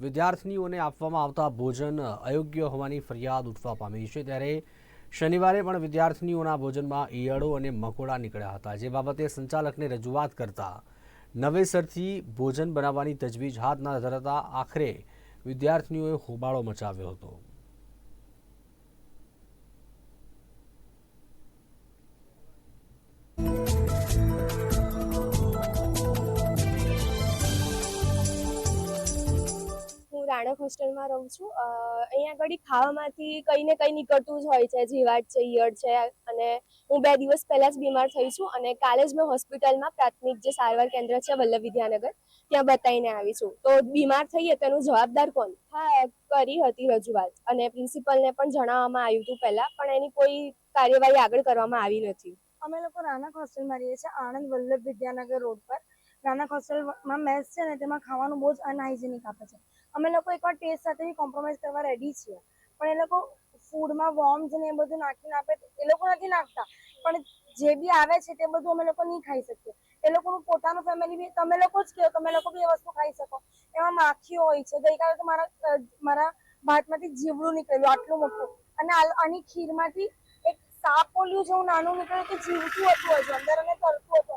વિદ્યાર્થીનીઓને આપવામાં આવતા ભોજન અયોગ્ય હોવાની ફરિયાદ ઉઠવા પામી છે. ત્યારે શનિવારે પણ વિદ્યાર્થીનીઓના ભોજનમાં ઈયળો અને મકોડા નીકળ્યા હતા, જે બાબતે સંચાલકને રજૂઆત કરતા નવેસરથી ભોજન બનાવવાની તજવીજ હાથ ના ધરાતા આખરે વિદ્યાર્થીઓએ હોબાળો મચાવ્યો હતો. રાણક હોસ્ટેલમાં રહું છું. અહીંયા આગળ ખાવામાંથી કંઈ ને કંઈ નીકળતું જ હોય છે જીવાટ છે, ઈયળ છે, અને હું બે દિવસ પહેલાં જ બીમાર થઈ છું અને કાલે જ મેં હોસ્પિટલમાં પ્રાથમિક જે સારવાર કેન્દ્ર છે, વલ્લભ વિદ્યાનગર, ત્યાં બતાવીને આવી છું. તો બીમાર થઈએ તેનું જવાબદાર કોણ? હા, કરી હતી રજૂઆત અને પ્રિન્સિપલને પણ જણાવવામાં આવ્યું હતું પહેલાં, પણ એની કોઈ કાર્યવાહી આગળ કરવામાં આવી નથી. અમે લોકો રાણક હોસ્ટેલમાં રહીએ છીએ, આણંદ વલ્લભ વિદ્યાનગર રોડ પર. રાનક હોસ્ટેલમાં મેસ છે ને તેમાં ખાવાનું બહુ જ અનહાઇજેનિક આપે છે. અમે લોકો એકવાર ટેસ્ટ સાથે બી કોમ્પ્રોમાઇઝ કરવા રેડી છીએ. પણ એ લોકો ફૂડમાં વોર્મ્સ ને એ બધું નાખીને આપે એ લોકો નથી નાખતા. પણ જે બી આવે છે તે બધું અમે લોકો નહીં ખાઈ શકીએ. એ લોકોનું પોતાનું ફેમિલી બી, તમે લોકો જ કહો, તમે લોકો બી એ વસ્તુ ખાઈ શકો. એમાં માખીઓ હોય છે. ગઈકાલે તો મારા મારા ભાતમાંથી જીવડું નીકળ્યું, આટલું મોટું. અને આની ખીરમાંથી એક સાપોલિયું જેવું નાનું નીકળ્યું કે જીવતું હતું હજુ અંદર અને તરતું હતું.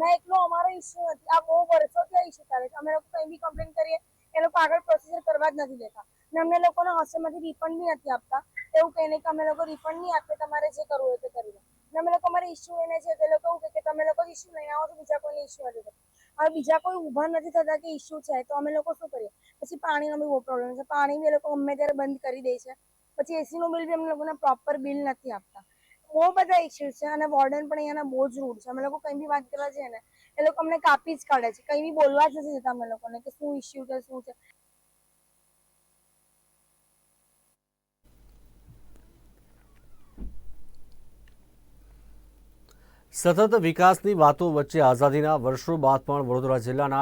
ના, એટલો અમારો ઇસ્યુ નથી. આ બહુ વર્ષોથી ઇસ્યુ ચાલે છે. અમે લોકો કંઈ બી કમ્પ્લેન કરીએ, એ લોકો આગળ પ્રોસીજર કરવા જ નથી દેતા. ને અમને લોકોને હોસ્ટેલમાંથી રિફંડ બી નથી આપતા. એવું કહીને કે અમે લોકો રિફંડ નહીં આપીએ, તમારે જે કરવું હોય તે કરી લો. ને અમે લોકો, અમારે ઇસ્યુ લઈને છે તે લોકો એવું કે તમે લોકો ઇસ્યુ લઈને આવો તો બીજા કોઈને ઇસ્યુ નથી થતો. હવે બીજા કોઈ ઊભા નથી થતા કે ઇસ્યુ છે તો અમે લોકો શું કરીએ? પછી પાણીનો બી બહુ પ્રોબ્લેમ છે. પાણી બી એ લોકો ગમે ત્યારે બંધ કરી દે છે. પછી એસીનું બિલ બી અમે લોકોને પ્રોપર બિલ નથી આપતા. બહુ બધા ઇસ્યુ છે અને વોર્ડન પણ અહીંયાના બહુ જ રૂડ છે. અમે લોકો કંઈ બી વાત કરવા જઈએ ને, એ લોકો અમને કાપી જ કાઢે છે. કંઈ બી બોલવા જ નથી જતા અમે લોકોને કે શું ઇસ્યુ છે, શું છે. સતત વિકાસની વાતો વચ્ચે આઝાદીના વર્ષો બાદ પણ વડોદરા જિલ્લાના